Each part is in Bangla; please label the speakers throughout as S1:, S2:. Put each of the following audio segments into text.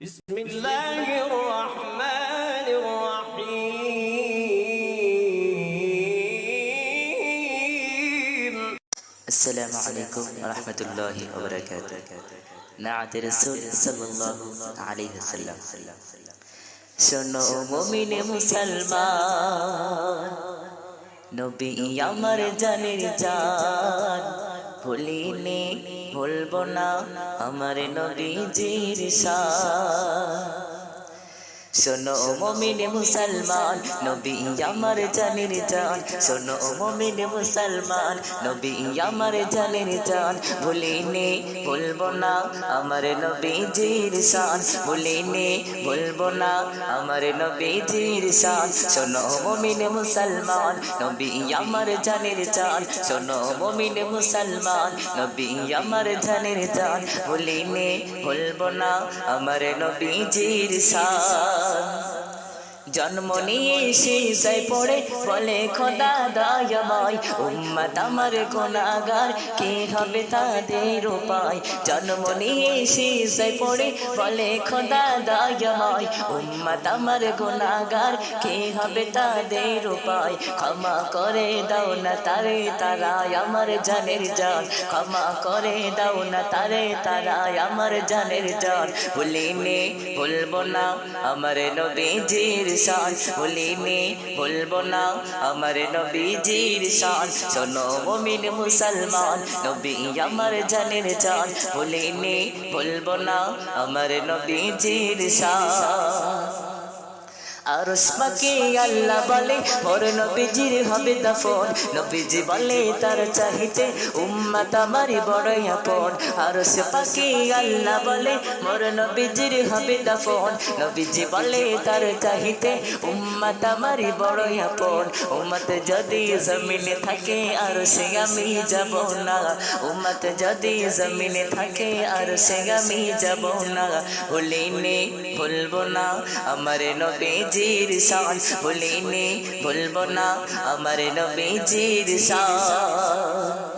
S1: بسم الله الرحمن الرحيم
S2: السلام عليكم ورحمة الله وبركاته نعت رسول صلى الله عليه وسلم শোনো মমিনে মুসলমান নবী আমার জানের জান ভুলিনি ভুলবো না আমার নবীজির শান শোনো মমিনে মুসলমান, নবী আমার জানের জান। শোনো মমিনে মুসলমান, নবী আমার জানের জান। ভুলিনি ভুলবো না আমার নবীজির শান। ভুলিনি ভুলবো না আমার নবীজির শান। শোনো মমিনে মুসলমান, নবী আমার জানের জান। শোনো মমিনে মুসলমান, নবী আমার জানের জান। ভুলিনি ভুলবো না আমার নবীজির শান। 嗯 জন্ম নিয়ে সেই পড়ে বলে খোদা দয়াময় উম্মত আমার গুণাগার কে হবে তাদের উপায়? জন্ম নিয়ে সেই পড়ে বলে খোদা দয়াময় উম্মত আমার গুণাগার কে হবে তাদের উপায়? ক্ষমা করে দাও না তারে তারাই আমার জানের জান। ক্ষমা করে দাও না তারে তারাই আমার জানের জান। ভুলিনি ভুলবো না আমার নবীজির শান বলি নে, বলব না, আমার নবীজির শান শোনো মুমিন মুসলমান, নবী আমার জানের চান বলি নে, বলব না, আমার নবীজির শান আর পাকে আল্লাহ বলে মোর নবীজির হবে দাফন। নবীজি বলে, তার চাহিতে উম্মাত আমারই বড় আপন। আর পাকে আল্লাহ বলে মোর নবীজির হবে দাফন। নবীজি বলে, তার চাহিতে উম্মাত আমারই বড় আপন। উম্মত যদি জমিনে থাকে, আর সে আমি যাব না। উম্মত যদি জমিনে থাকে, আর সে আমি যাব না। ভুলিনি ভুলবো না। আমার নবীজির শান ভুলিনি ভুলবো না আমার নবীজির শান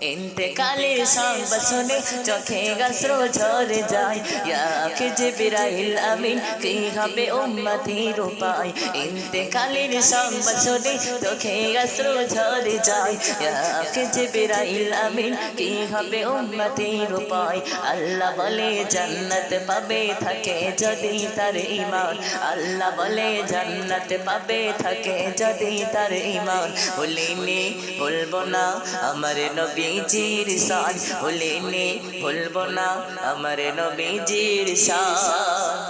S2: ইন্তেকালের সংবাদ শুনে চোখে গাছরো ঝরে যায়। ইয়াকে যে বিরাইল আমিন, কি হবে উম্মতির উপায় ইন্তেকালের সংবাদ শুনে চোখে গাছরো ঝরে যায়। ইয়াকে যে বিরাইল আমিন, কি হবে উম্মতির উপায় আল্লাহ বলে, জান্নাত পাবে থাকে যদি তার ইমান আল্লাহ বলে, জান্নাত পাবে থাকে যদি তার ইমান ভুলিনি ভুলবো না, আমার নবী নবীজির বলে ভুলিনি ভুলব না আমার নবীজির শান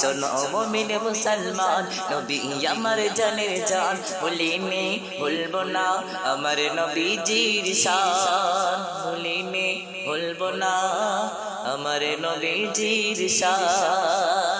S2: শোনো মমিন মুসলমান, নবী আমার জানের জান ভুলিনি ভুলবো না, আমার নবীজির শান ভুলিনি ভুলবো না, আমার নবীজির শান।